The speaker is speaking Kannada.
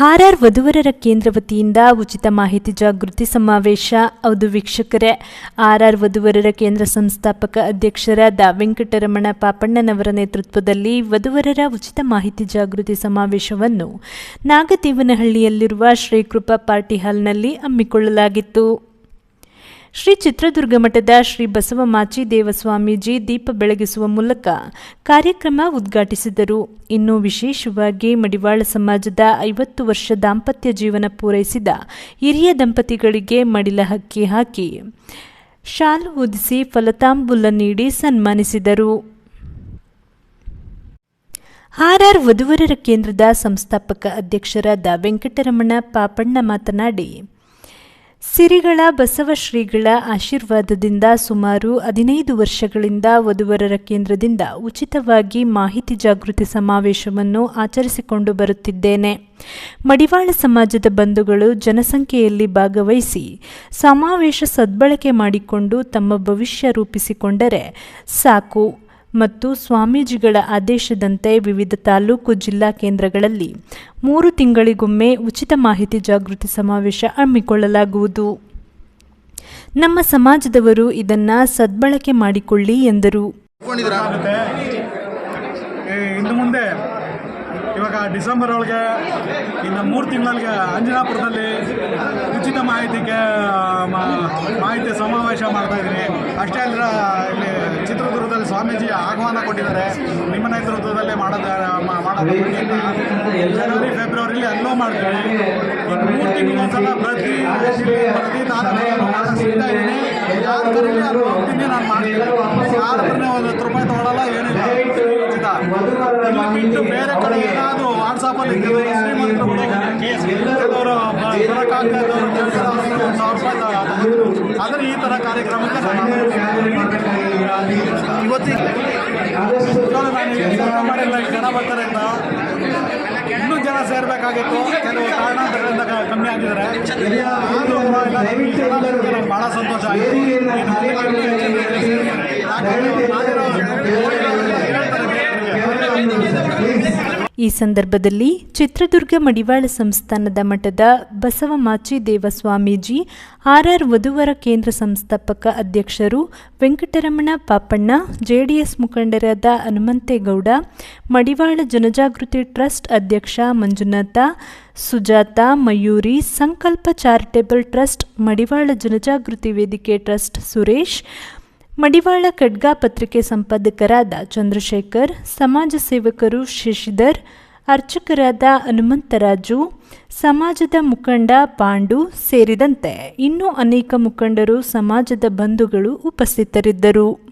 ಆರ್ಆರ್ ವಧುವರರ ಕೇಂದ್ರ ವತಿಯಿಂದ ಉಚಿತ ಮಾಹಿತಿ ಜಾಗೃತಿ ಸಮಾವೇಶ. ಹೌದು ವೀಕ್ಷಕರೇ ಆರ್ಆರ್ ವಧುವರರ ಕೇಂದ್ರ ಸಂಸ್ಥಾಪಕ ಅಧ್ಯಕ್ಷರಾದ ವೆಂಕಟರಮಣ ಪಾಪಣ್ಣನವರ ನೇತೃತ್ವದಲ್ಲಿ ವಧುವರರ ಉಚಿತ ಮಾಹಿತಿ ಜಾಗೃತಿ ಸಮಾವೇಶವನ್ನು ನಾಗದೇವನಹಳ್ಳಿಯಲ್ಲಿರುವ ಶ್ರೀಕೃಪಾ ಪಾರ್ಟಿ ಹಾಲ್ನಲ್ಲಿ ಹಮ್ಮಿಕೊಳ್ಳಲಾಗಿತ್ತು. ಶ್ರೀ ಚಿತ್ರದುರ್ಗ ಮಠದ ಶ್ರೀ ಬಸವ ಮಾಚಿ ದೇವಸ್ವಾಮೀಜಿ ದೀಪ ಬೆಳಗಿಸುವ ಮೂಲಕ ಕಾರ್ಯಕ್ರಮ ಉದ್ಘಾಟಿಸಿದರು. ಇನ್ನು ವಿಶೇಷವಾಗಿ ಮಡಿವಾಳ ಸಮಾಜದ ಐವತ್ತು ವರ್ಷ ದಾಂಪತ್ಯ ಜೀವನ ಪೂರೈಸಿದ ಹಿರಿಯ ದಂಪತಿಗಳಿಗೆ ಮಡಿಲ ಹಕ್ಕಿ ಹಾಕಿ. ಶಾಲು ಹೊದಿಸಿ ಫಲತಾಂಬುಲ ನೀಡಿ ಸನ್ಮಾನಿಸಿದರು. ಆರ್ಆರ್ ವಧುವರರ ಕೇಂದ್ರದ ಸಂಸ್ಥಾಪಕ ಅಧ್ಯಕ್ಷರಾದ ವೆಂಕಟರಮಣ ಪಾಪಣ್ಣ ಮಾತನಾಡಿ ಸಿರಿಗಳ ಬಸವ ಶ್ರೀಗಳ ಆಶೀರ್ವಾದದಿಂದ ಸುಮಾರು ಹದಿನೈದು ವರ್ಷಗಳಿಂದ ವಧುವರರ ಕೇಂದ್ರದಿಂದ ಉಚಿತವಾಗಿ ಮಾಹಿತಿ ಜಾಗೃತಿ ಸಮಾವೇಶವನ್ನು ಆಚರಿಸಿಕೊಂಡು ಬರುತ್ತಿದ್ದೇನೆ. ಮಡಿವಾಳ ಸಮಾಜದ ಬಂಧುಗಳು ಜನಸಂಖ್ಯೆಯಲ್ಲಿ ಭಾಗವಹಿಸಿ ಸಮಾವೇಶ ಸದ್ಬಳಕೆ ಮಾಡಿಕೊಂಡು ತಮ್ಮ ಭವಿಷ್ಯ ರೂಪಿಸಿಕೊಂಡರೆ ಸಾಕು. ಮತ್ತು ಸ್ವಾಮೀಜಿಗಳ ಆದೇಶದಂತೆ ವಿವಿಧ ತಾಲೂಕು ಜಿಲ್ಲಾ ಕೇಂದ್ರಗಳಲ್ಲಿ ಮೂರು ತಿಂಗಳಿಗೊಮ್ಮೆ ಉಚಿತ ಮಾಹಿತಿ ಜಾಗೃತಿ ಸಮಾವೇಶ ಹಮ್ಮಿಕೊಳ್ಳಲಾಗುವುದು. ನಮ್ಮ ಸಮಾಜದವರು ಇದನ್ನು ಸದ್ಬಳಕೆ ಮಾಡಿಕೊಳ್ಳಿ ಎಂದರು. ಇನ್ನು ಮುಂದೆ ಡಿಸೆಂಬರ್ ಒಳಗೆ ಇನ್ನು ಮೂರು ತಿಂಗಳಿಗೆ ಅಂಜನಾಪುರದಲ್ಲಿ ಉಚಿತ ಮಾಹಿತಿಗೆ ಮಾಹಿತಿ ಸಮಾವೇಶ ಮಾಡ್ತಾ ಇದ್ದೀನಿ. ಅಷ್ಟೇ ಅಲ್ಲರ ಇಲ್ಲಿ ಚಿತ್ರದುರ್ಗದಲ್ಲಿ ಸ್ವಾಮೀಜಿ ಆಹ್ವಾನ ಕೊಟ್ಟಿದ್ದಾರೆ. ನಿಮ್ಮ ನೇತೃತ್ವದಲ್ಲೇ ಮಾಡೋದ, ಮಾ- ಮಾಡೋದು ಜನವರಿ, ಫೆಬ್ರವರಿಲಿ ಅಲ್ಲೂ ಮಾಡ್ತೀವಿ ಮೂರು ತಿಂಗಳಿಗೊಂದ್ಸಲ ಪ್ರತಿ ಪ್ರತಿ ತಾಲೂಕಿಗೆ ನಾನು ಸಿಗ್ತಾ ಇದ್ದೀನಿ. ಯಾರು ಅಲ್ಲಿ ನಾನು ಮಾಡ್ತೀನಿ. ಯಾರ ಒಂದು ಹತ್ತು ರೂಪಾಯಿ ತಗೊಳ್ಳಲ್ಲ ಏನಿಲ್ಲ. ಇಲ್ಲಿ ಬೇರೆ ಕಡೆ ಆದರೆ ಈ ತರ ಕಾರ್ಯಕ್ರಮಕ್ಕೆ ಇವತ್ತಿಗೆ ನಾನು ಮಾಡಿಲ್ಲ ಜನ ಬರ್ತಾರೆ ಅಂತ. ಇನ್ನೂ ಜನ ಸೇರ್ಬೇಕಾಗಿತ್ತು. ಕೆಲವು ಕಾರಣಾಂತರಗಳಿಂದ ಕಮ್ಮಿ ಆಗಿದ್ದಾರೆ. ಬಹಳ ಸಂತೋಷ ಆಯಿತು. ಈ ಸಂದರ್ಭದಲ್ಲಿ ಚಿತ್ರದುರ್ಗ ಮಡಿವಾಳ ಸಂಸ್ಥಾನದ ಮಠದ ಬಸವ ಮಾಚಿ ದೇವಸ್ವಾಮೀಜಿ ಆರ್ಆರ್ ವಧುವರ ಕೇಂದ್ರ ಸಂಸ್ಥಾಪಕ ಅಧ್ಯಕ್ಷರು ವೆಂಕಟರಮಣ ಪಾಪಣ್ಣ, ಜೆಡಿಎಸ್ ಮುಖಂಡರಾದ ಹನುಮಂತೇಗೌಡ, ಮಡಿವಾಳ ಜನಜಾಗೃತಿ ಟ್ರಸ್ಟ್ ಅಧ್ಯಕ್ಷ ಮಂಜುನಾಥ, ಸುಜಾತ ಮಯೂರಿ, ಸಂಕಲ್ಪ ಚಾರಿಟೇಬಲ್ ಟ್ರಸ್ಟ್ ಮಡಿವಾಳ ಜನಜಾಗೃತಿ ವೇದಿಕೆ ಟ್ರಸ್ಟ್ ಸುರೇಶ್ ಮಡಿವಾಳ ಖಡ್ಗಾ ಪತ್ರಿಕೆ ಸಂಪಾದಕರಾದ ಚಂದ್ರಶೇಖರ್, ಸಮಾಜ ಸೇವಕರು ಶಶಿಧರ್, ಅರ್ಚಕರಾದ ಹನುಮಂತರಾಜು, ಸಮಾಜದ ಮುಖಂಡ ಪಾಂಡು ಸೇರಿದಂತೆ ಇನ್ನೂ ಅನೇಕ ಮುಖಂಡರು ಸಮಾಜದ ಬಂಧುಗಳು ಉಪಸ್ಥಿತರಿದ್ದರು.